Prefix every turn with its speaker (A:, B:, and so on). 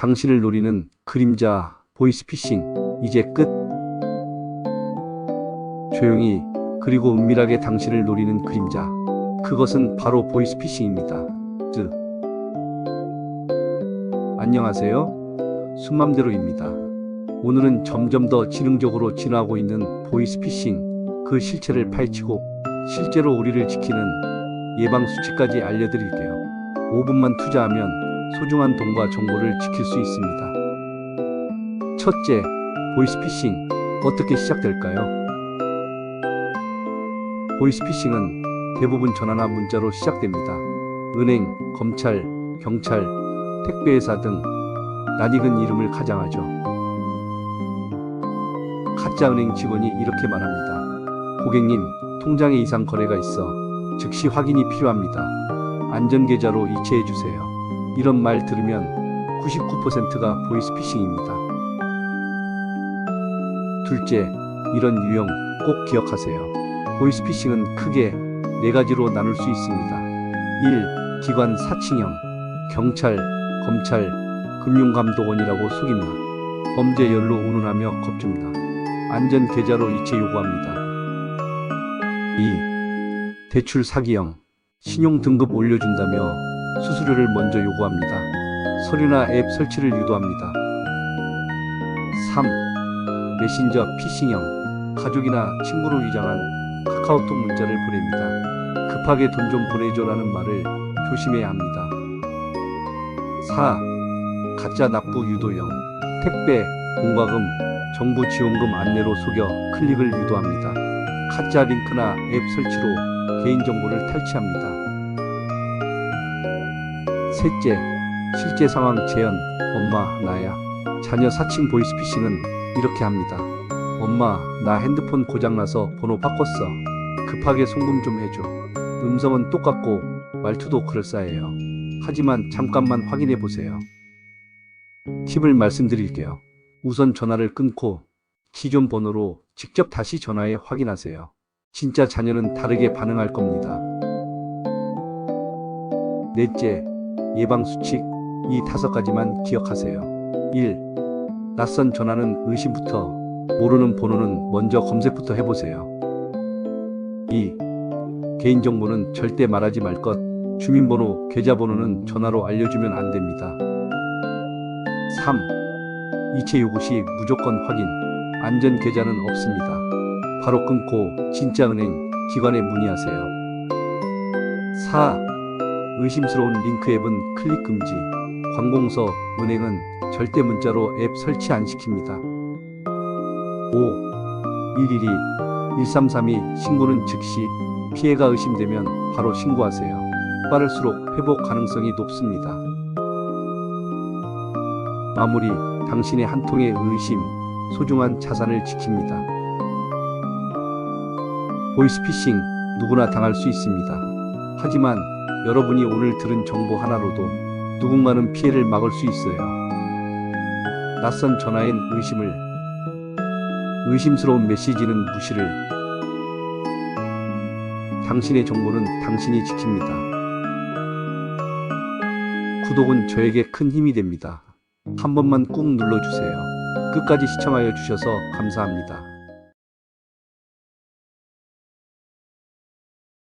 A: 당신을 노리는 그림자 보이스피싱 이제 끝. 조용히 그리고 은밀하게 당신을 노리는 그림자. 그것은 바로 보이스피싱입니다. 즈. 안녕하세요. 순맘대로입니다. 오늘은 점점 더 지능적으로 진화하고 있는 보이스피싱 그 실체를 파헤치고 실제로 우리를 지키는 예방 수칙까지 알려드릴게요. 5분만 투자하면 소중한 돈과 정보를 지킬 수 있습니다. 첫째, 보이스피싱 어떻게 시작될까요? 보이스피싱은 대부분 전화나 문자로 시작됩니다. 은행, 검찰, 경찰, 택배회사 등 낯익은 이름을 가장하죠. 가짜 은행 직원이 이렇게 말합니다. 고객님, 통장에 이상 거래가 있어 즉시 확인이 필요합니다. 안전계좌로 이체해 주세요. 이런 말 들으면 99%가 보이스피싱입니다. 둘째, 이런 유형 꼭 기억하세요. 보이스피싱은 크게 네 가지로 나눌 수 있습니다. 1. 기관 사칭형 경찰, 검찰, 금융감독원이라고 속입니다. 범죄 연루 운운하며 겁줍니다. 안전 계좌로 이체 요구합니다. 2. 대출 사기형 신용 등급 올려준다며 수수료를 먼저 요구합니다. 서류나 앱 설치를 유도합니다. 3. 메신저 피싱형 가족이나 친구로 위장한 카카오톡 문자를 보냅니다. 급하게 돈 좀 보내줘라는 말을 조심해야 합니다. 4. 가짜 납부 유도형 택배, 공과금, 정부 지원금 안내로 속여 클릭을 유도합니다. 가짜 링크나 앱 설치로 개인정보를 탈취합니다. 셋째, 실제 상황 재현, 엄마, 나야. 자녀 사칭 보이스피싱은 이렇게 합니다. 엄마, 나 핸드폰 고장나서 번호 바꿨어. 급하게 송금 좀 해줘. 음성은 똑같고 말투도 그럴싸해요. 하지만 잠깐만 확인해 보세요. 팁을 말씀드릴게요. 우선 전화를 끊고 기존 번호로 직접 다시 전화해 확인하세요. 진짜 자녀는 다르게 반응할 겁니다. 넷째, 예방 수칙. 이 다섯 가지만 기억하세요. 1. 낯선 전화는 의심부터, 모르는 번호는 먼저 검색부터 해보세요. 2. 개인정보는 절대 말하지 말 것, 주민번호, 계좌번호는 전화로 알려주면 안 됩니다. 3. 이체 요구 시 무조건 확인, 안전 계좌는 없습니다. 바로 끊고 진짜 은행, 기관에 문의하세요. 4. 의심스러운 링크 앱은 클릭 금지. 관공서, 은행은 절대 문자로 앱 설치 안 시킵니다. 5. 112, 1332 신고는 즉시 피해가 의심되면 바로 신고하세요. 빠를수록 회복 가능성이 높습니다. 마무리, 당신의 한 통의 의심, 소중한 자산을 지킵니다. 보이스피싱, 누구나 당할 수 있습니다. 하지만 여러분이 오늘 들은 정보 하나로도 누군가는 피해를 막을 수 있어요. 낯선 전화엔 의심을, 의심스러운 메시지는 무시를, 당신의 정보는 당신이 지킵니다. 구독은 저에게 큰 힘이 됩니다. 한 번만 꾹 눌러주세요. 끝까지 시청하여 주셔서 감사합니다.